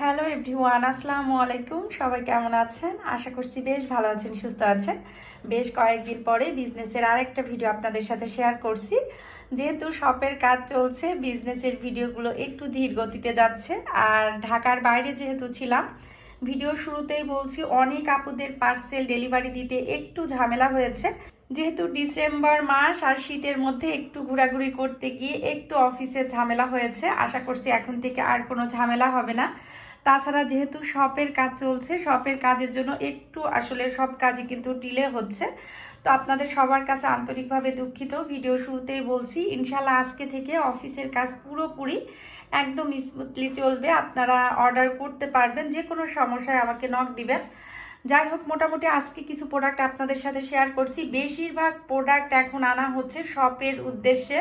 Hello everyone আসসালামু আলাইকুম। সবাই কেমন আছেন? আশা করছি বেশ ভালো আছেন, সুস্থ আছেন। বেশ কয়েকদিন পরে বিজনেসের আরেকটা ভিডিও আপনাদের সাথে শেয়ার করছি। যেহেতু শপের কাজ চলছে, বিজনেসের ভিডিওগুলো একটু ধীর গতিতে যাচ্ছে। আর ঢাকার বাইরে যেহেতু ছিলাম ভিডিও শুরুতেই বলছি অনেক আপুদের পার্সেল ডেলিভারি দিতে একটু ঝামেলা হয়েছে। যেহেতু ডিসেম্বর মাস আর শীতের মধ্যে একটু ঘোরাঘুরি করতে গিয়ে একটু অফিসের ঝামেলা হয়েছে। আশা করছি এখন থেকে আর কোনো ঝামেলা হবে না। তাছাড়া যেহেতু শপের কাজ চলছে শপের কাজের জন্য একটু আসলে সব কাজই কিন্তু ডিলে হচ্ছে। তো আপনাদের সবার কাছে আন্তরিকভাবে দুঃখিত। ভিডিও শুরুতেই বলছি ইনশাল্লাহ আজকে থেকে অফিসের কাজ পুরোপুরি একদম স্মুথলি চলবে। আপনারা অর্ডার করতে পারবেন যে কোনো সমস্যায় আমাকে নক দিবেন। যাই হোক, মোটামুটি আজকে কিছু প্রোডাক্ট আপনাদের সাথে শেয়ার করছি। বেশিরভাগ প্রোডাক্ট এখন আনা হচ্ছে শপের উদ্দেশ্যে।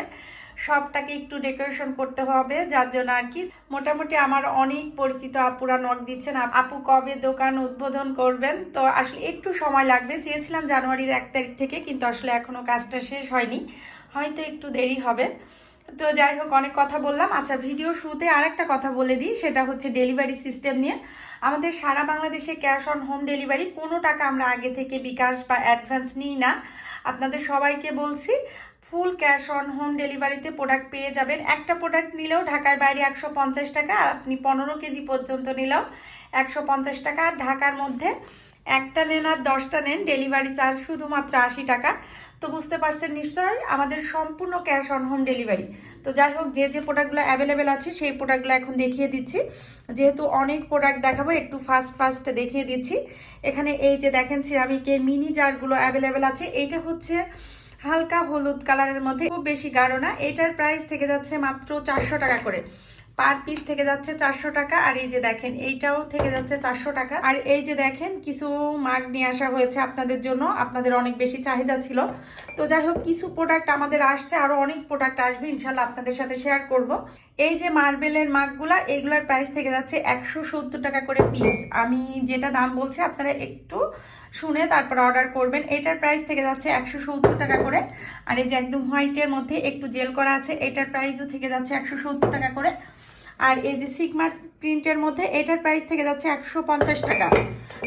সবটাকে একটু ডেকোরেশন করতে হবে, যার জন্য আর কি মোটামুটি আমার অনেক পরিচিত আপুরা নক দিচ্ছেন। আপু কবে দোকান উদ্বোধন করবেন? তো আসলে একটু সময় লাগবে। চেয়েছিলাম জানুয়ারির এক তারিখ থেকে, কিন্তু আসলে এখনও কাজটা শেষ হয়নি। হয়তো একটু দেরি হবে। তো যাই হোক, অনেক কথা বললাম। আচ্ছা ভিডিও শুরুতে আরেকটা কথা বলে দিই, সেটা হচ্ছে ডেলিভারি সিস্টেম নিয়ে। আমাদের সারা বাংলাদেশে ক্যাশ অন হোম ডেলিভারি, কোনো টাকা আমরা আগে থেকে বিকাশ বা অ্যাডভান্স নিই না। আপনাদের সবাইকে বলছি ফুল ক্যাশ অন হোম ডেলিভারিতে প্রোডাক্ট পেয়ে যাবেন। একটা প্রোডাক্ট নিলেও ঢাকার বাইরে একশো পঞ্চাশ টাকা, আর আপনি পনেরো কেজি পর্যন্ত নিলেও একশো পঞ্চাশ টাকা। আর ঢাকার মধ্যে একটা নেন আর দশটা নেন, ডেলিভারি চার্জ শুধুমাত্র আশি টাকা। তো বুঝতে পারছেন নিশ্চয়ই আমাদের সম্পূর্ণ ক্যাশ অন হোম ডেলিভারি। তো যাই হোক, যে যে প্রোডাক্টগুলো অ্যাভেলেবেল আছে সেই প্রোডাক্টগুলো এখন দেখিয়ে দিচ্ছি। যেহেতু অনেক প্রোডাক্ট দেখাবো, একটু ফাস্ট ফাস্ট দেখিয়ে দিচ্ছি। এখানে এই যে দেখেন, সিরামিকের মিনি জারগুলো অ্যাভেলেবেল আছে। এইটা হচ্ছে হালকা হলুদ কালারের মধ্যে। খুব বেশি গাঢ় না, এটার প্রাইস থেকে যাচ্ছে মাত্র চারশো টাকা করে। পার পিস থেকে যাচ্ছে চারশো টাকা, আর এই যে দেখেন, এইটাও থেকে যাচ্ছে চারশো টাকা। আর এই যে দেখেন, কিছু মাগ নিয়ে আসা হয়েছে আপনাদের জন্য, আপনাদের অনেক বেশি চাহিদা ছিল। তো যাই হোক, কিছু প্রোডাক্ট আমাদের আসছে আরও অনেক প্রোডাক্ট আসবে ইনশাল্লাহ আপনাদের সাথে শেয়ার করব। এই যে মার্বেলের মাগগুলা এইগুলোর প্রাইস থেকে যাচ্ছে একশো সত্তর টাকা করে পিস আমি যেটা দাম বলছি, আপনারা একটু শুনে তারপর অর্ডার করবেন। এটার প্রাইস থেকে যাচ্ছে একশো সত্তর টাকা করে। আর এই যে একদম হোয়াইটের মধ্যে একটু জেল করা আছে, এটার প্রাইসও থেকে যাচ্ছে একশো সত্তর টাকা করে। আর এই যে সিগমার প্রিন্টের মধ্যে, এটার প্রাইস থেকে যাচ্ছে একশো পঞ্চাশ টাকা।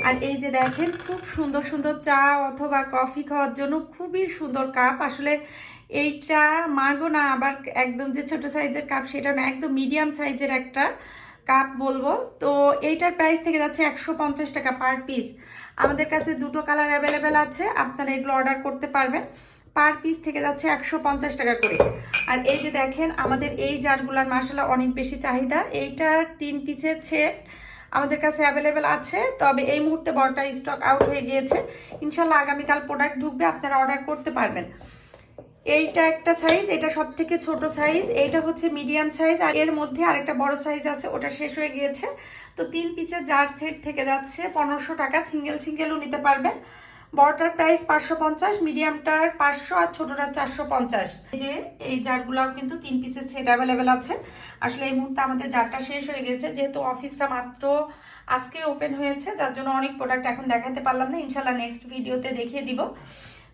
আর এই যে দেখেন, খুব সুন্দর সুন্দর চা অথবা কফি খাওয়ার জন্য খুবই সুন্দর কাপ আসলে এইটা মাগো না, আবার একদম যে ছোট সাইজের কাপ সেটা না, একদম মিডিয়াম সাইজের একটা কাপ বলব। তো এইটার প্রাইস থেকে যাচ্ছে একশো পঞ্চাশ টাকা পার পিস আমাদের কাছে দুটো কালার অ্যাভেলেবেল আছে, আপনারা এগুলো অর্ডার করতে পারবেন। পার পিস থেকে যাচ্ছে একশো পঞ্চাশ টাকা করে। আর এই যে দেখেন, আমাদের এই জারগুলার মশলা অনেক বেশি চাহিদা। এইটার তিন পিসের সেট আমাদের কাছে অ্যাভেলেবেল আছে, তবে এই মুহূর্তে বড়টা স্টক আউট হয়ে গিয়েছে। ইনশাল্লাহ আগামীকাল প্রোডাক্ট ঢুকবে, আপনারা অর্ডার করতে পারবেন। এইটা একটা সাইজ এটা সব থেকে ছোট সাইজ এইটা হচ্ছে মিডিয়াম সাইজ আর এর মধ্যে আরেকটা বড় সাইজ আছে, ওটা শেষ হয়ে গিয়েছে। তো তিন পিসের জার সেট থেকে যাচ্ছে, পনেরোশো টাকা, সিঙ্গেল সিঙ্গেলও নিতে পারবেন। বড়টার প্রাইস পাঁচশো পঞ্চাশ মিডিয়ামটার পাঁচশো আর ছোটটার চারশো পঞ্চাশ। যে, এই জারগুলাও কিন্তু তিন পিসের সেট অ্যাভেলেবেল আছে। আসলে এই মুহূর্তে আমাদের জারটা শেষ হয়ে গেছে, যেহেতু অফিসটা মাত্র আজকে ওপেন হয়েছে, যার জন্য অনেক প্রোডাক্ট এখন দেখাতে পারলাম না। ইনশাল্লাহ নেক্সট ভিডিওতে দেখিয়ে দিব।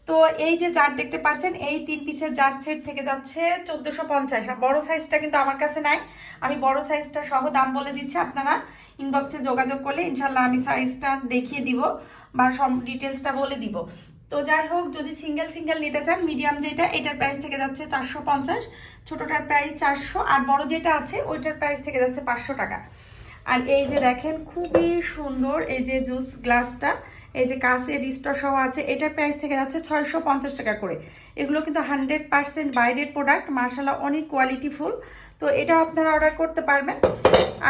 তো এই যে জার দেখতে পাচ্ছেন এই তিন পিসের জার সেট থেকে যাচ্ছে চোদ্দোশো পঞ্চাশ। আর বড় সাইজটা কিন্তু আমার কাছে নাই। আমি বড় সাইজটা সহ দাম বলে দিচ্ছি আপনারা। ইনবক্সে যোগাযোগ করলে ইনশাল্লাহ আমি সাইজটা দেখিয়ে দিব বা সব ডিটেলসটা বলে দিব। তো যাই হোক, যদি সিঙ্গেল সিঙ্গেল নিতে চান মিডিয়াম যেটা, এটার প্রাইস থেকে যাচ্ছে চারশো পঞ্চাশ। ছোটোটার প্রাইস চারশো, আর বড় যেটা আছে, ওইটার প্রাইস থেকে যাচ্ছে পাঁচশো টাকা। আর এই যে দেখেন, খুবই সুন্দর এই যে জুস গ্লাসটা এই যে স্টোর সহ আছে, এটার প্রাইস থেকে যাচ্ছে ছয়শো পঞ্চাশ টাকা করে। এগুলো কিন্তু হান্ড্রেড পার্সেন্ট বাইরের প্রোডাক্ট মার্শাল্লাহ অনেক কোয়ালিটিফুল তো এটাও আপনারা অর্ডার করতে পারবেন।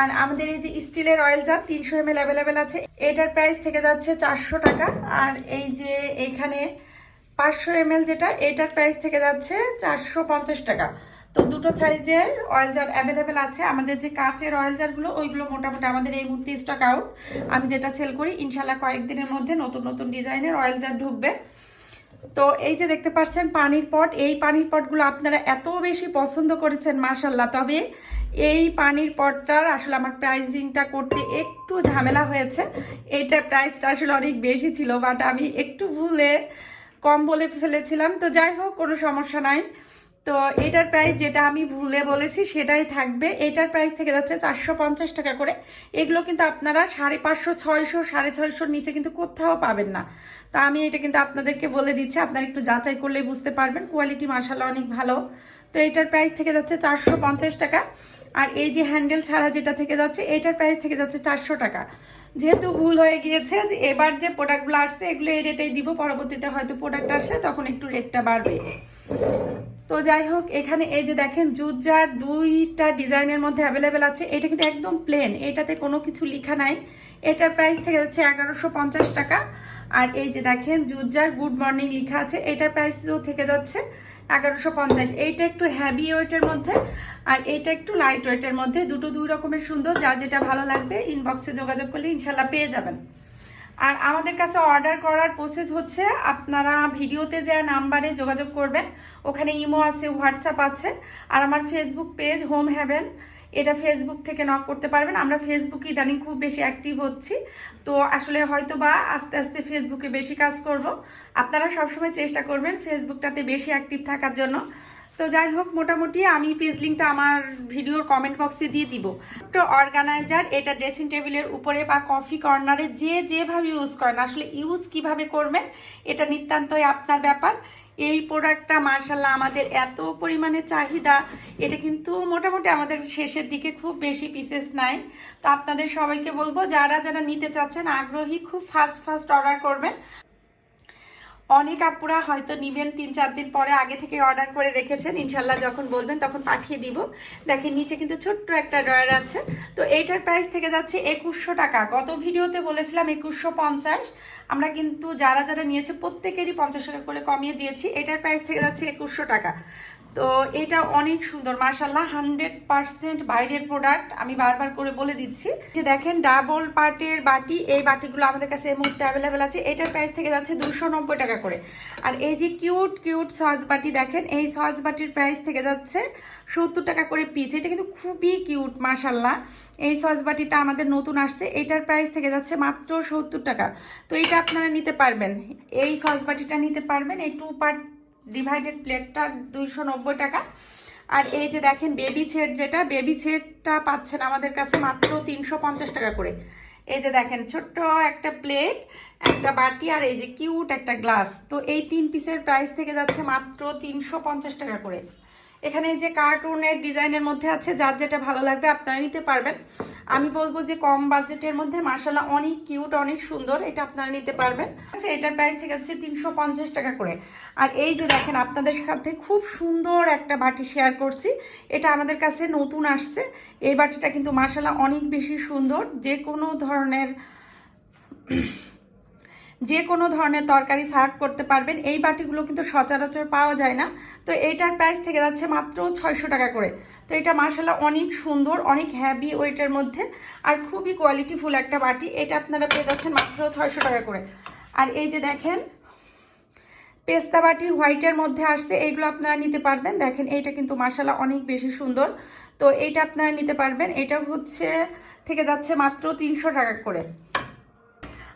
আর আমাদের এই যে স্টিলের অয়েল জার তিনশো এম এল অ্যাভেলেবেল আছে। এটার প্রাইস থেকে যাচ্ছে চারশো টাকা। আর এই যে এখানে পাঁচশো এম যেটা, এটার প্রাইস থেকে যাচ্ছে চারশো পঞ্চাশ টাকা। তো দুটো সাইজের অয়েল জার অ্যাভেলেবেল আছে। আমাদের যে কাঁচের অয়েল জারগুলো ওইগুলো মোটামুটি আমাদের এই মুহূর্তে স্টক আউট আমি যেটা সেল করি ইনশাল্লাহ কয়েকদিনের মধ্যে নতুন নতুন ডিজাইনের অয়েল জার ঢুকবে। তো এই যে দেখতে পাচ্ছেন পানির পট এই পানির পটগুলো আপনারা এত বেশি পছন্দ করেছেন মার্শাল্লাহ তবে এই পানির পটটার আসলে আমার প্রাইজিংটা করতে একটু ঝামেলা হয়েছে। এইটার প্রাইসটা আসলে অনেক বেশি ছিল বাট আমি একটু ভুলে কম বলে ফেলেছিলাম। তো যাই হোক, কোনো সমস্যা নাই। তো এটার প্রাইস যেটা আমি ভুলে বলেছি সেটাই থাকবে। এটার প্রাইস থেকে যাচ্ছে চারশো পঞ্চাশ টাকা করে। এগুলো কিন্তু আপনারা সাড়ে পাঁচশো, ছয়শো, সাড়ে ছয়শোর নিচে কিন্তু কোথাও পাবেন না। তা আমি এটা কিন্তু আপনাদেরকে বলে দিচ্ছি, আপনারা একটু যাচাই করলেই বুঝতে পারবেন। কোয়ালিটি মার্শাল্লাহ অনেক ভালো। তো এটার প্রাইস থেকে যাচ্ছে চারশো পঞ্চাশ টাকা। আর এই যে হ্যান্ডেল ছাড়া যেটা থেকে যাচ্ছে, এটার প্রাইস থেকে যাচ্ছে চারশো টাকা। যেহেতু ভুল হয়ে গিয়েছে যে এবার যে প্রোডাক্টগুলো আসছে, এগুলো এই রেটেই দিব, পরবর্তীতে হয়তো প্রোডাক্ট আসলে তখন একটু রেটটা বাড়বে। তো যাই হোক, এখানে এই যে দেখেন জুট জার দুইটা ডিজাইনের মধ্যে অ্যাভেলেবেল আছে, এটা কিন্তু একদম প্লেন এটাতে কোনো কিছু লেখা নাই। এটার প্রাইস থেকে যাচ্ছে এগারোশো টাকা। আর এই যে দেখেন জুট জার গুড মর্নিং লেখা আছে, এটার প্রাইসও থেকে যাচ্ছে এগারোশো পঞ্চাশ। এইটা একটু হ্যাভি ওয়েটের মধ্যে আর এইটা একটু লাইট ওয়েটের মধ্যে। দুটো দুই রকমের সুন্দর। যা যেটা ভালো লাগবে ইনবক্সে যোগাযোগ করলে ইনশাল্লাহ পেয়ে যাবেন। আর আমাদের কাছে অর্ডার করার প্রসেস হচ্ছে, আপনারা ভিডিওতে যে নাম্বারে যোগাযোগ করবেন, ওখানে ইমো আছে, হোয়াটসঅ্যাপ আছে। আর আমার ফেসবুক পেজ হোম হ্যাভেন এটা ফেসবুক থেকে নক করতে পারবেন। আমরা ফেসবুকে ইদানিং খুব বেশি অ্যাক্টিভ হচ্ছি। তো আসলে হয়তো বা আস্তে আস্তে ফেসবুকে বেশি কাজ করব। আপনারা সবসময় চেষ্টা করবেন ফেসবুকটাতে বেশি অ্যাক্টিভ থাকার জন্য। তো যাই হোক, মোটামুটি আমি পেজ লিঙ্কটা আমার ভিডিওর কমেন্ট বক্সে দিয়ে দিব। তো অর্গানাইজার এটা ড্রেসিং টেবিলের উপরে বা কফি কর্নারে যে যেভাবে ইউজ করেন, আসলে ইউজ কীভাবে করবেন, এটা নিতান্তই আপনার ব্যাপার। এই প্রোডাক্টটা মার্শাল্লাহ আমাদের এত পরিমাণে চাহিদা, এটা কিন্তু মোটামুটি আমাদের শেষের দিকে খুব বেশি পিসেস নাই। তো আপনাদের সবাইকে বলব, যারা যারা নিতে চাচ্ছেন, আগ্রহী, খুব ফাস্ট ফাস্ট অর্ডার করবেন। অনেক আপুরা হয়তো নিবেন তিন চার দিন পরে আগে থেকে অর্ডার করে রেখেছেন। ইনশাল্লাহ যখন বলবেন তখন পাঠিয়ে দিব। দেখেন, নিচে কিন্তু ছোট্ট একটা ড্রয়ার আছে। তো এইটার প্রাইস থেকে যাচ্ছে একুশশো টাকা। গত ভিডিওতে বলেছিলাম একুশশো পঞ্চাশ। আমরা কিন্তু যারা যারা নিয়েছে প্রত্যেকেরই পঞ্চাশ টাকা করে কমিয়ে দিয়েছি। এটার প্রাইস থেকে যাচ্ছে একুশশো টাকা। তো এটা অনেক সুন্দর মার্শাল্লাহ হান্ড্রেড পার্সেন্ট বাইরের প্রোডাক্ট আমি বারবার করে বলে দিচ্ছি। যে দেখেন ডাবল পার্টের বাটি, এই বাটিগুলো আমাদের কাছে এই মুহূর্তে অ্যাভেলেবেল আছে। এটার প্রাইস থেকে যাচ্ছে দুশো টাকা করে। আর এই যে কিউট কিউট সস বাটি, দেখেন, এই সস বাটির প্রাইস থেকে যাচ্ছে সত্তর টাকা করে পিস এটা কিন্তু খুবই কিউট মার্শাল্লাহ এই সস বাটিটা আমাদের নতুন আসছে, এটার প্রাইস থেকে যাচ্ছে মাত্র সত্তর টাকা। তো এটা আপনারা নিতে পারবেন। এই সস বাটিটা নিতে পারবেন, এই টু পার্ট ডিভাইডেড প্লেটটা দুইশো নব্বই টাকা। আর এই যে দেখেন বেবি ছেট যেটা বেবি ছেটটা পাচ্ছেন আমাদের কাছে মাত্র তিনশো পঞ্চাশ টাকা করে। এই যে দেখেন, ছোট্ট একটা প্লেট একটা বাটি আর এই যে কিউট একটা গ্লাস তো এই তিন পিসের প্রাইস থেকে যাচ্ছে মাত্র তিনশো পঞ্চাশ টাকা করে। এখানে যে কার্টুনের ডিজাইনের মধ্যে আছে, যার যেটা ভালো লাগবে আপনারা নিতে পারবেন। আমি বলব যে কম বাজেটের মধ্যে মার্শাল্লাহ অনেক কিউট অনেক সুন্দর এটা আপনারা নিতে পারবেন। আচ্ছা এটার প্রাইস থেকে যাচ্ছে তিনশো পঞ্চাশ টাকা করে। আর এই যে দেখেন, আপনাদের সাথে খুব সুন্দর একটা বাটি শেয়ার করছি। এটা আমাদের কাছে নতুন আসছে। এই বাটিটা কিন্তু মার্শাল্লাহ অনেক বেশি সুন্দর। যে কোনো ধরনের যে কোনো ধরনের তরকারি সার্ভ করতে পারবেন। এই বাটিগুলো কিন্তু সচরাচর পাওয়া যায় না। তো এইটার প্রাইস থেকে যাচ্ছে মাত্র ছয়শো টাকা করে। তো এটা মার্শাল্লাহ অনেক সুন্দর, অনেক হ্যাভি ওয়েটের মধ্যে আর খুবই কোয়ালিটিফুল একটা বাটি। এটা আপনারা পেয়ে যাচ্ছেন মাত্র ছয়শো টাকা করে। আর এই যে দেখেন, পেস্তা বাটি হোয়াইটের মধ্যে আসছে, এইগুলো আপনারা নিতে পারবেন। দেখেন, এইটা কিন্তু মার্শাল্লাহ অনেক বেশি সুন্দর। তো এইটা আপনারা নিতে পারবেন। এটা হচ্ছে, থেকে যাচ্ছে মাত্র তিনশো টাকা করে।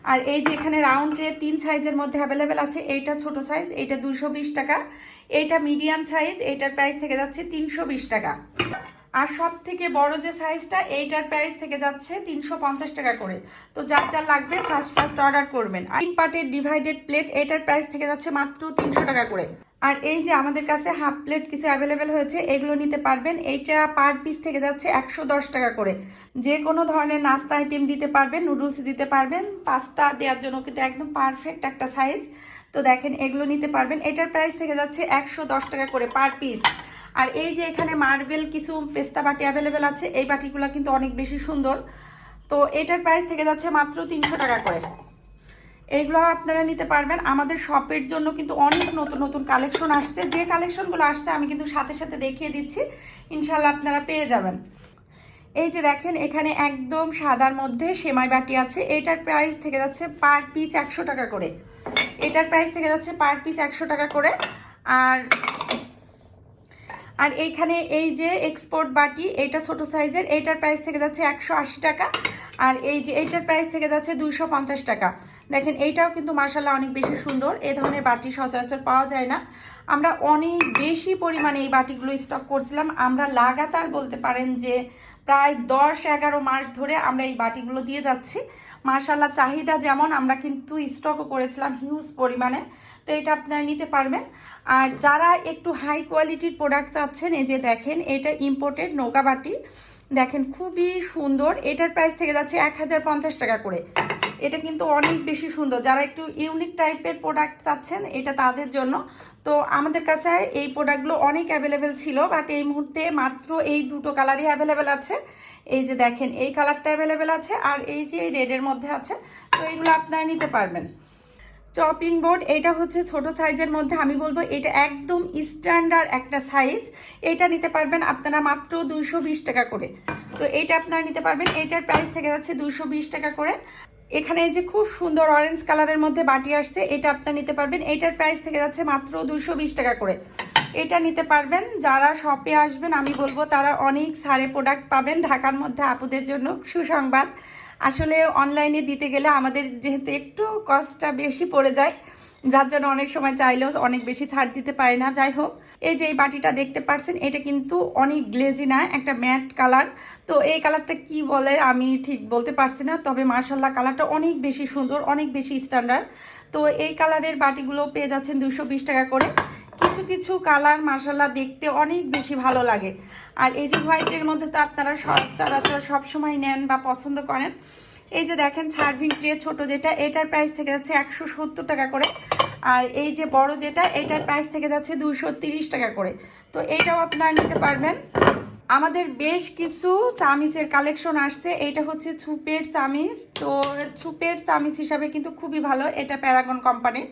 আর এই যে এখানে রাউন্ড ট্রে তিন সাইজের মধ্যে অ্যাভেলেবেল আছে, এইটা ছোট সাইজ এইটা দুশো টাকা, এইটা মিডিয়াম সাইজ এইটার প্রাইস থেকে যাচ্ছে তিনশো বিশ টাকা। আর সব থেকে বড় যে সাইজটা এইটার প্রাইস থেকে যাচ্ছে তিনশো পঞ্চাশ টাকা করে। তো যার যার লাগবে ফার্স্ট ফার্স্ট অর্ডার করবেন। তিন পার্টের ডিভাইডেড প্লেট এটার প্রাইস থেকে যাচ্ছে মাত্র তিনশো টাকা করে। আর এই যে আমাদের কাছে হাফ প্লেট কিছু অ্যাভেলেবেল হয়েছে, এগুলো নিতে পারবেন। এইটা পার পিস থেকে যাচ্ছে একশো দশ টাকা করে। যে কোনো ধরনের নাস্তা আইটেম দিতে পারবেন নুডলস দিতে পারবেন। পাস্তা দেওয়ার জন্য কিন্তু একদম পারফেক্ট একটা সাইজ তো দেখেন, এগুলো নিতে পারবেন। এটার প্রাইস থেকে যাচ্ছে একশো দশ টাকা করে পার পিস আর এই যে এখানে মার্বেল কিছু পেস্তা বাটি অ্যাভেলেবেল আছে, এই বাটিগুলো কিন্তু অনেক বেশি সুন্দর। তো এটার প্রাইস থেকে যাচ্ছে মাত্র তিনশো টাকা করে। এইগুলো আপনারা নিতে পারবেন। আমাদের শপের জন্য কিন্তু অনেক নতুন নতুন কালেকশন আসছে। যে কালেকশনগুলো আসছে, আমি কিন্তু সাথে সাথে দেখিয়ে দিচ্ছি। ইনশাল্লাহ আপনারা পেয়ে যাবেন। এই যে দেখেন, এখানে একদম সাদার মধ্যে সেমাই বাটি আছে। এটার প্রাইস থেকে যাচ্ছে পার পিস একশো টাকা করে। এটার প্রাইস থেকে যাচ্ছে পার পিস একশো টাকা করে। আর আর এইখানে এই যে এক্সপোর্ট বাটি এটা ছোট সাইজের এইটার প্রাইস থেকে যাচ্ছে একশো আশি টাকা। আর এই যে এইটার প্রাইস থেকে যাচ্ছে দুইশো পঞ্চাশ টাকা। দেখেন, এইটাও কিন্তু মার্শাল্লাহ অনেক বেশি সুন্দর। এ ধরনের বাটি সচরাচর পাওয়া যায় না। আমরা অনেক বেশি পরিমাণে এই বাটিগুলো স্টক করছিলাম। আমরা লাগাতার বলতে পারেন যে প্রায় দশ এগারো মাস ধরে আমরা এই বাটিগুলো দিয়ে যাচ্ছি। মার্শাল্লাহ চাহিদা যেমন, আমরা কিন্তু স্টকও করেছিলাম হিউজ পরিমাণে। তো এটা আপনারা নিতে পারবেন। আর যারা একটু হাই কোয়ালিটির প্রোডাক্ট চাচ্ছেন, এই যে দেখেন, এটা ইম্পোর্টেড নৌকা বাটি। দেখেন, খুবই সুন্দর। এটার প্রাইস থেকে যাচ্ছে এক হাজার পঞ্চাশ টাকা করে। এটা কিন্তু অনেক বেশি সুন্দর। যারা একটু ইউনিক টাইপের প্রোডাক্ট চাচ্ছেন, এটা তাদের জন্য। তো আমাদের কাছে এই প্রোডাক্টগুলো অনেক অ্যাভেলেবেল ছিল বাট এই মুহূর্তে মাত্র এই দুটো কালারই অ্যাভেলেবেল আছে। এই যে দেখেন, এই কালারটা অ্যাভেলেবেল আছে, আর এই যে রেডের মধ্যে আছে। তো এইগুলো আপনারা নিতে পারবেন। চপিং বোর্ড এটা হচ্ছে ছোট সাইজের মধ্যে, আমি বলব এটা একদম স্ট্যান্ডার্ড একটা সাইজ এটা নিতে পারবেন আপনারা মাত্র দুইশো টাকা করে। তো এটা আপনারা নিতে পারবেন, এটার প্রাইস থেকে যাচ্ছে দুইশো টাকা করে। এখানে যে খুব সুন্দর অরেঞ্জ কালারের মধ্যে বাটি আসছে, এটা আপনারা নিতে পারবেন। এটার প্রাইস থেকে যাচ্ছে মাত্র দুশো টাকা করে। এটা নিতে পারবেন, যারা শপে আসবেন, আমি বলব তারা অনেক সারে প্রোডাক্ট পাবেন ঢাকার মধ্যে, আপুদের জন্য সুসংবাদ। আসলে অনলাইনে দিতে গেলে আমাদের যেহেতু একটু কস্টটা বেশি পড়ে যায়, যার জন্য অনেক সময় চাইলেও অনেক বেশি ছাড় দিতে পারে না। যাই হোক, এই যে এই বাটিটা দেখতে পারছেন, এটা কিন্তু অনেক গ্লেজি না, একটা ম্যাট কালার তো এই কালারটা কি বলে আমি ঠিক বলতে পারছি না, তবে মার্শাল্লাহ কালারটা অনেক বেশি সুন্দর, অনেক বেশি স্ট্যান্ডার্ড তো এই কালারের বাটিগুলো পেয়ে যাচ্ছেন দুশো টাকা করে। কিছু কিছু কালার মার্শাল্লাহ দেখতে অনেক বেশি ভালো লাগে। আর এই যে হোয়াইটের মধ্যে তো আপনারা সচরাচর সবসময় নেন বা পছন্দ করেন। এই যে দেখেন সার্ভিং ট্রে ছোট যেটা, এটার প্রাইস থেকে যাচ্ছে একশো সত্তর টাকা করে। আর এই যে বড় যেটা, এটার প্রাইস থেকে যাচ্ছে দুশো টাকা করে। তো এটাও আপনারা নিতে পারবেন। আমাদের বেশ কিছু চামিচের কালেকশন আসছে। এটা হচ্ছে ছুপের চামিচ। তো ছুপের চামিচ হিসাবে কিন্তু খুবই ভালো। এটা প্যারাগন কোম্পানির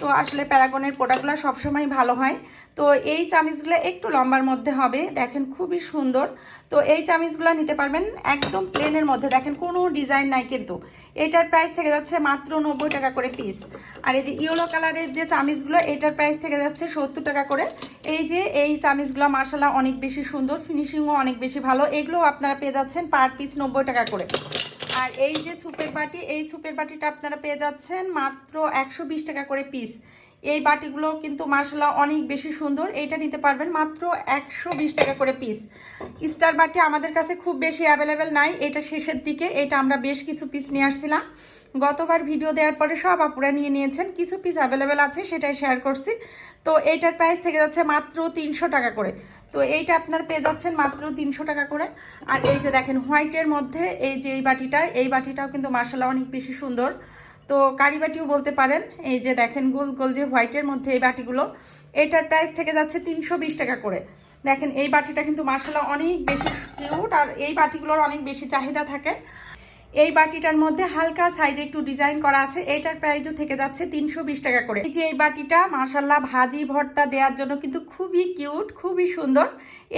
তো আসলে প্যারাগনের প্রোডাক্টগুলো সবসময় ভালো হয়। তো এই চামিচগুলো একটু লম্বার মধ্যে হবে। দেখেন খুবই সুন্দর। তো এই চামিচগুলো নিতে পারবেন একদম প্লেনের মধ্যে। দেখেন কোনো ডিজাইন নাই কিন্তু। এটার প্রাইস থেকে যাচ্ছে মাত্র নব্বই টাকা করে পিস আর এই যে ইয়েলো কালারের যে চামিচগুলো এটার প্রাইস থেকে যাচ্ছে সত্তর টাকা করে। এই যে এই চামিচগুলো মার্শাল্লাহ অনেক বেশি সুন্দর। ফিনিশিংও অনেক বেশি ভালো। এগুলো আপনারা পেয়ে যাচ্ছেন পার পিস নব্বই টাকা করে। আর এই যে ছুপের বাটি, এই ছুপের বাটিটা আপনারা পেয়ে যাচ্ছেন মাত্র একশো বিশ টাকা করে পিস এই বাটিগুলো কিন্তু মার্শাল্লাহ অনেক বেশি সুন্দর। এইটা নিতে পারবেন মাত্র একশো বিশ টাকা করে পিস স্টার বাটি আমাদের কাছে খুব বেশি অ্যাভেলেবেল নাই। এটা শেষের দিকে। এটা আমরা বেশ কিছু পিস নিয়ে আসছিলাম। গতবার ভিডিও দেওয়ার পরে সব আপুরা নিয়ে নিয়েছেন। কিছু পিস অ্যাভেলেবেল আছে, সেটাই শেয়ার করছি। তো এইটার প্রাইস থেকে যাচ্ছে মাত্র তিনশো টাকা করে। তো এইটা আপনার পেয়ে যাচ্ছেন মাত্র তিনশো টাকা করে। আর এই যে দেখেন হোয়াইটের মধ্যে এই যে এই বাটিটা, এই বাটিটাও কিন্তু মার্শাল্লাহ অনেক বেশি সুন্দর। তো কারি বাটিও বলতে পারেন, এই যে দেখেন গোল গোল যে হোয়াইটের মধ্যে এই বাটিগুলো, এটার প্রাইস থেকে যাচ্ছে তিনশো বিশ টাকা করে। দেখেন এই বাটিটা কিন্তু মার্শাল্লাহ অনেক বেশি কিউট আর এই বাটিগুলোর অনেক বেশি চাহিদা থাকে। এই বাটিটার মধ্যে হালকা সাইডে একটু ডিজাইন করা আছে। এটার প্রাইসও থেকে যাচ্ছে তিনশো বিশ টাকা করে। এই যে এই বাটিটা মার্শাল্লাহ ভাজি ভর্তা দেওয়ার জন্য কিন্তু খুবই কিউট খুবই সুন্দর।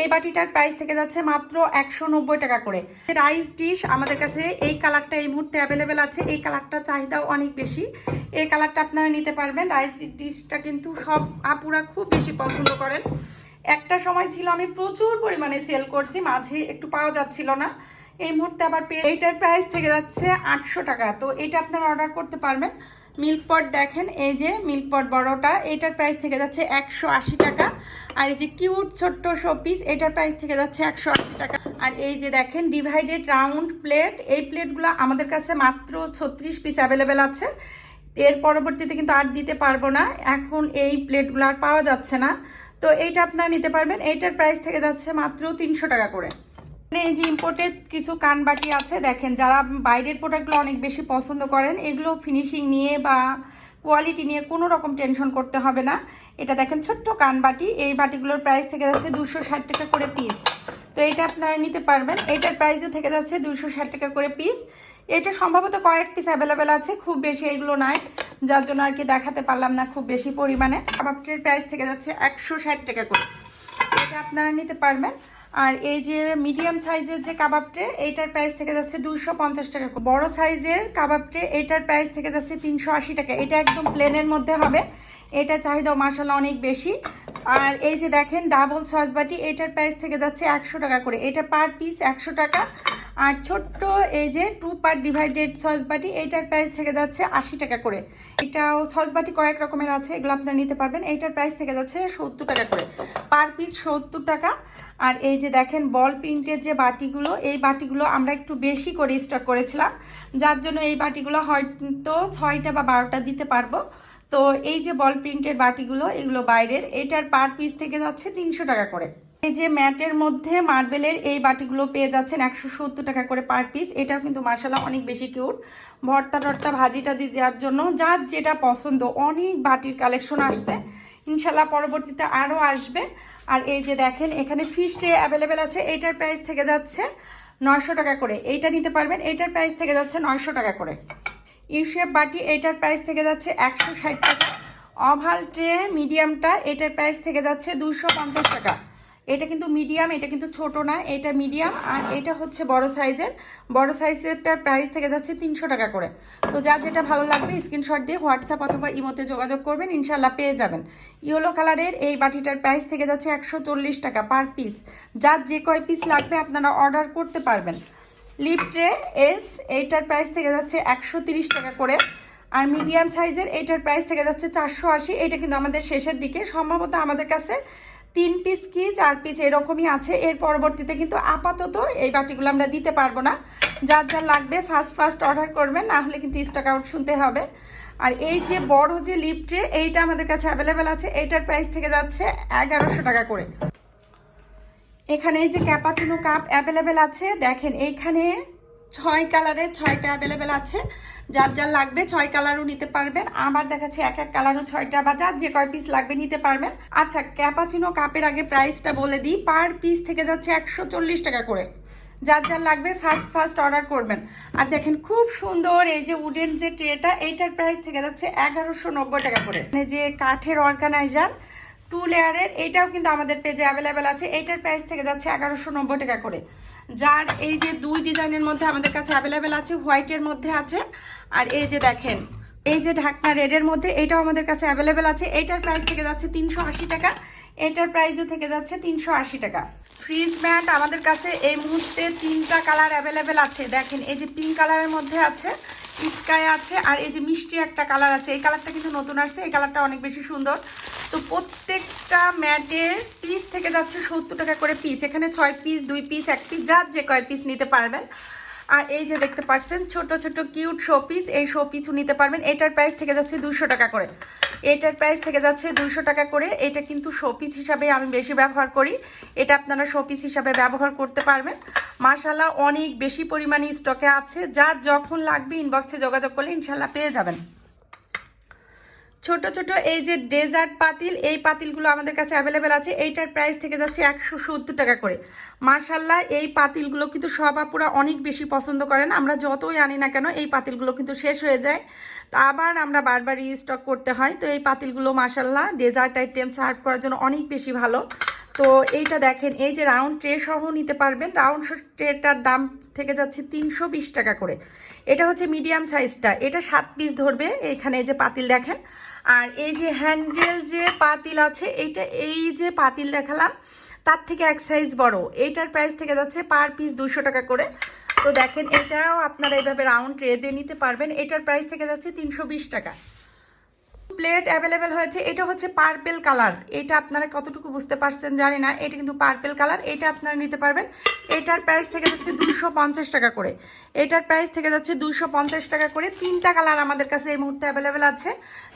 এই বাটিটার প্রাইস থেকে যাচ্ছে মাত্র একশো নব্বই টাকা করে। রাইস ডিশ আমাদের কাছে এই কালারটা এই মুহূর্তে অ্যাভেলেবেল আছে। এই কালারটার চাহিদাও অনেক বেশি। এই কালারটা আপনারা নিতে পারবেন। রাইস ডিশটা কিন্তু সব আপুরা খুব বেশি পছন্দ করেন। একটা সময় ছিল আমি প্রচুর পরিমাণে সেল করছি, মাঝে একটু পাওয়া যাচ্ছিল না। এই মুহূর্তে আবার পেয়ে এইটার প্রাইস থেকে যাচ্ছে আটশো টাকা। তো এটা আপনারা অর্ডার করতে পারবেন। মিল্ক পট দেখেন, এই যে মিল্ক পট বড়টা এটার প্রাইস থেকে যাচ্ছে একশো আশি টাকা। আর এই যে কিউট ছোট্ট শোপিস এটার প্রাইস থেকে যাচ্ছে একশো আশি টাকা। আর এই যে দেখেন ডিভাইডেড রাউন্ড প্লেট এই প্লেটগুলো আমাদের কাছে মাত্র ছত্রিশ পিস অ্যাভেলেবেল আছে। এর পরবর্তীতে কিন্তু আর দিতে পারব না। এখন এই প্লেটগুলো আর পাওয়া যাচ্ছে না। তো এইটা আপনারা নিতে পারবেন। এইটার প্রাইস থেকে যাচ্ছে মাত্র তিনশো টাকা করে। এই যে ইম্পোর্টেড কিছু কানবাটি আছে, দেখেন, যারা বাইরের প্রোডাক্টগুলো অনেক বেশি পছন্দ করেন, এগুলো ফিনিশিং নিয়ে বা কোয়ালিটি নিয়ে কোনো রকম টেনশন করতে হবে না। এটা দেখেন ছোট্ট কানবাটি, এই বাটিগুলোর প্রাইস থেকে যাচ্ছে দুশো টাকা করে পিস তো এটা আপনারা নিতে পারবেন। এটার প্রাইসও থেকে যাচ্ছে দুশো টাকা করে পিস এটা সম্ভবত কয়েক পিস অ্যাভেলেবেল আছে, খুব বেশি এগুলো নাই, যার জন্য আর কি দেখাতে পারলাম না খুব বেশি পরিমাণে। কাবাবটির প্রাইস থেকে যাচ্ছে একশো ষাট টাকা করে। এটা আপনারা নিতে পারবেন। আর এই যে মিডিয়াম সাইজের যে কাবাব ট্রে এইটার প্রাইস থেকে যাচ্ছে দুশো পঞ্চাশ টাকা। বড় সাইজের কাবাব ট্রে এটার প্রাইস থেকে যাচ্ছে তিনশো আশি টাকা। এটা একদম প্লেনের মধ্যে হবে। এটা চাহিদা মাসাল্লাহ অনেক বেশি। আর এই যে দেখেন ডাবল সস বাটি এটার প্রাইস থেকে যাচ্ছে একশো টাকা করে। এটা পার পিস একশো টাকা। আর ছোট্ট এই যে টু পার্ট ডিভাইডেড সস বাটি, এইটার প্রাইস থেকে যাচ্ছে আশি টাকা করে। এটাও সস বাটি কয়েক রকমের আছে, এগুলো আপনারা নিতে পারবেন। এইটার প্রাইস থেকে যাচ্ছে সত্তর টাকা করে। পার পিস সত্তর টাকা। আর এই যে দেখেন বল প্রিন্টের যে বাটিগুলো, এই বাটিগুলো আমরা একটু বেশি করে স্টক করেছিলাম। যার জন্য এই বাটিগুলো হয়তো ছয়টা বা বারোটা দিতে পারব। তো এই যে বল প্রিন্টের বাটিগুলো, এগুলো বাইরের, এটার পার পিস থেকে যাচ্ছে তিনশো টাকা করে। এই যে ম্যাটের মধ্যে মার্বেলের এই বাটিগুলো পেয়ে যাচ্ছেন একশো সত্তর টাকা করে পার পিস। এটাও কিন্তু মার্শাল্লাহ অনেক বেশি কিউট। ভর্তা টর্তা, ভাজিটা দিয়ে দেওয়ার জন্য যার যেটা পছন্দ, অনেক বাটির কালেকশন আসছে। ইনশাল্লাহ পরবর্তীতে আরও আসবে। আর এই যে দেখেন, এখানে ফিশ ট্রে অ্যাভেলেবেল আছে। এইটার প্রাইস থেকে যাচ্ছে নয়শো টাকা করে। এইটা নিতে পারবেন এইটার প্রাইস থেকে যাচ্ছে নয়শো টাকা করে। ইউশেপ বাটি, এটার প্রাইস থেকে যাচ্ছে একশো ষাট টাকা। অভাল ট্রে মিডিয়ামটা এটার প্রাইস থেকে যাচ্ছে দুশো পঞ্চাশ টাকা। এটা কিন্তু মিডিয়াম এটা কিন্তু ছোট না, এটা মিডিয়াম আর এটা হচ্ছে বড় সাইজের বড় সাইজেরটার প্রাইস থেকে যাচ্ছে তিনশো টাকা করে। তো যার যেটা ভালো লাগবে স্ক্রিনশট দিয়ে হোয়াটসঅ্যাপ অথবা ইমোতে যোগাযোগ করবেন ইনশাল্লাহ পেয়ে যাবেন। ইয়েলো কালারের এই বাটিটার প্রাইস থেকে যাচ্ছে একশো চল্লিশ টাকা পার পিস যার যে কয় পিস লাগবে আপনারা অর্ডার করতে পারবেন। লিপ ট্রে এস এইটার প্রাইস থেকে যাচ্ছে একশো টাকা করে। আর মিডিয়াম সাইজের এইটার প্রাইস থেকে যাচ্ছে চারশো আশি। এটা কিন্তু আমাদের শেষের দিকে। সম্ভবত আমাদের কাছে তিন পিস কি, চার পিস এরকমই আছে। এর পরবর্তীতে কিন্তু আপাতত এই বাটিগুলো আমরা দিতে পারব না। যার যার লাগবে ফার্স্ট ফার্স্ট অর্ডার করবেন, না হলে কিন্তু স্টক আউট শুনতে হবে। আর এই যে বড় যে লিপ ট্রে এইটা আমাদের কাছে অ্যাভেলেবেল আছে। এইটার প্রাইস থেকে যাচ্ছে এগারোশো টাকা করে। এখানে এই যে ক্যাপাচিনো কাপ অ্যাভেলেবেল আছে। দেখেন, এইখানে ছয় কালারের ছয়টা অ্যাভেলেবেল আছে। যার যার লাগবে ছয় কালারও নিতে পারবেন। আবার দেখাচ্ছে এক এক কালারও ছয়টা বা যার যে কয় পিস লাগবে নিতে পারবেন। আচ্ছা ক্যাপাচিনো কাপের আগে প্রাইসটা বলে দিই পার পিস থেকে যাচ্ছে একশো চল্লিশ টাকা করে। যার যার লাগবে ফার্স্ট ফার্স্ট অর্ডার করবেন। আর দেখেন খুব সুন্দর এই যে উডেন যে ট্রেটা এইটার প্রাইস থেকে যাচ্ছে এগারোশো নব্বই টাকা করে। মানে যে কাঠের অর্গানাইজার টু লেয়ারের এটাও কিন্তু আমাদের পেজে অ্যাভেলেবেল আছে। এইটার প্রাইস থেকে যাচ্ছে এগারোশো নব্বই টাকা করে। যার এই যে দুই ডিজাইনের মধ্যে আমাদের কাছে অ্যাভেলেবেল আছে হোয়াইটের মধ্যে আছে। আর এই যে দেখেন, এই যে ঢাকনা রেডের মধ্যে এটাও আমাদের কাছে অ্যাভেলেবেল আছে। এইটার প্রাইস থেকে যাচ্ছে তিনশো আশি টাকা। এটার প্রাইসও থেকে যাচ্ছে তিনশো আশি টাকা। ফ্রিজ ম্যাট আমাদের কাছে এই মুহূর্তে তিনটা কালার অ্যাভেলেবেল আছে। দেখেন, এই যে পিঙ্ক কালারের মধ্যে আছে স্কাই আছে, আর এই যে মিষ্টি একটা কালার আছে। এই কালারটা কিন্তু নতুন আসছে, এই কালারটা অনেক বেশি সুন্দর। তো প্রত্যেকটা ম্যাটের পিস থেকে যাচ্ছে সত্তর টাকা করে পিস এখানে ছয় পিস দুই পিস এক পিস যার যে কয় পিস নিতে পারবেন। আর এই যে দেখতে পাচ্ছেন, ছোট ছোট কিউট শোপিস এই শো পিসও নিতে পারবেন। এটার প্রাইস থেকে যাচ্ছে দুশো টাকা করে। এটার প্রাইস থেকে যাচ্ছে দুশো টাকা করে। এটা কিন্তু শো পিস হিসাবে আমি বেশি ব্যবহার করি। এটা আপনারা শো পিস হিসাবে ব্যবহার করতে পারবেন। মার্শাল্লাহ অনেক বেশি পরিমাণে স্টকে আছে। যার যখন লাগবে ইনবক্সে যোগাযোগ করলে ইনশাল্লাহ পেয়ে যাবেন। ছোট ছোট, এই যে ডেজার্ট পাতিল, এই পাতিলগুলো আমাদের কাছে অ্যাভেলেবেল আছে। এইটার প্রাইস থেকে যাচ্ছে একশো সত্তর টাকা করে। মার্শাল্লাহ এই পাতিলগুলো কিন্তু সব আপুরা অনেক বেশি পছন্দ করেন। আমরা যতই আনি না কেন, এই পাতিলগুলো কিন্তু শেষ হয়ে যায়। তা আবার আমরা বারবার রিস্টক করতে হয়। তো এই পাতিলগুলো মার্শাল্লাহ ডেজার্ট আইটেম সার্ভ করার জন্য অনেক বেশি ভালো। তো এইটা দেখেন, এই যে রাউন্ড ট্রে সহ নিতে পারবেন। রাউন্ড ট্রেটার দাম থেকে যাচ্ছে তিনশো বিশ টাকা করে। এটা হচ্ছে মিডিয়াম সাইজটা এটা সাত পিস ধরবে। এখানে এই যে পাতিল দেখেন আর এই যে হ্যান্ডেল যে পাতিল আছে, এইটা এই যে পাতিল দেখালাম, তার থেকে এক সাইজ বড়। এইটার প্রাইস থেকে যাচ্ছে পার পিস দুশো টাকা করে। তো দেখেন, এটাও আপনারা এইভাবে রাউন্ড রেদে নিতে পারবেন। এটার প্রাইস থেকে যাচ্ছে তিনশো বিশ টাকা। প্লেট অ্যাভেলেবেল হয়েছে, এটা হচ্ছে পার্পেল কালার। এটা আপনারা কতটুকু বুঝতে পারছেন জানি না, এটা কিন্তু পার্পেল কালার, এটা আপনারা নিতে পারবেন। এটার প্রাইস থেকে যাচ্ছে দুশো পঞ্চাশ টাকা করে। এটার প্রাইস থেকে যাচ্ছে দুশো পঞ্চাশ টাকা করে। তিনটা কালার আমাদের কাছে এই মুহূর্তে অ্যাভেলেবেল আছে।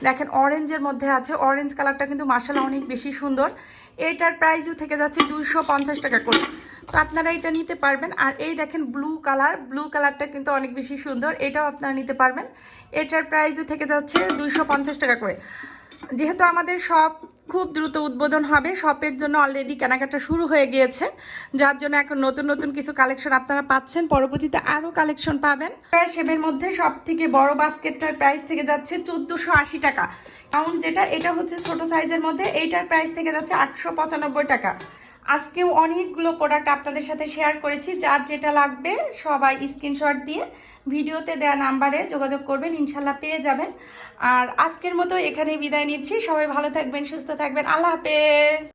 দেখেন অরেঞ্জের মধ্যে আছে অরেঞ্জ কালারটা কিন্তু মার্শাল অনেক বেশি সুন্দর। এটার প্রাইসও থেকে যাচ্ছে দুশো পঞ্চাশ টাকা করে। তো আপনারা এটা নিতে পারবেন। আর এই দেখেন ব্লু কালার ব্লু কালারটা কিন্তু অনেক বেশি সুন্দর। এটাও আপনারা নিতে পারবেন। এটার প্রাইসও থেকে যাচ্ছে দুশো পঞ্চাশ টাকা করে। যেহেতু আমাদের সব খুব দ্রুত উদ্বোধন হবে। শপের জন্য অলরেডি কেনাকাটা শুরু হয়ে গিয়েছে। যার জন্য এখন নতুন নতুন কিছু কালেকশন আপনারা পাচ্ছেন। পরবর্তীতে আরও কালেকশন পাবেন। শেপের মধ্যে সব থেকে বড় বাস্কেটটার প্রাইস থেকে যাচ্ছে চোদ্দোশো আশি টাকা। কাউন্ট যেটা, এটা হচ্ছে ছোট সাইজের মধ্যে। এইটার প্রাইস থেকে যাচ্ছে আটশো পঁচানব্বই টাকা। আজকেও অনেকগুলো প্রোডাক্ট আপনাদের সাথে শেয়ার করেছি, যার যেটা লাগবে সবাই স্ক্রিনশট দিয়ে ভিডিওতে দেওয়া নাম্বারে যোগাযোগ করবেন, ইনশাল্লাহ পেয়ে যাবেন। আর আজকের মতো এখানে বিদায় নিচ্ছি। সবাই ভালো থাকবেন, সুস্থ থাকবেন। আল্লাহ হাফেজ!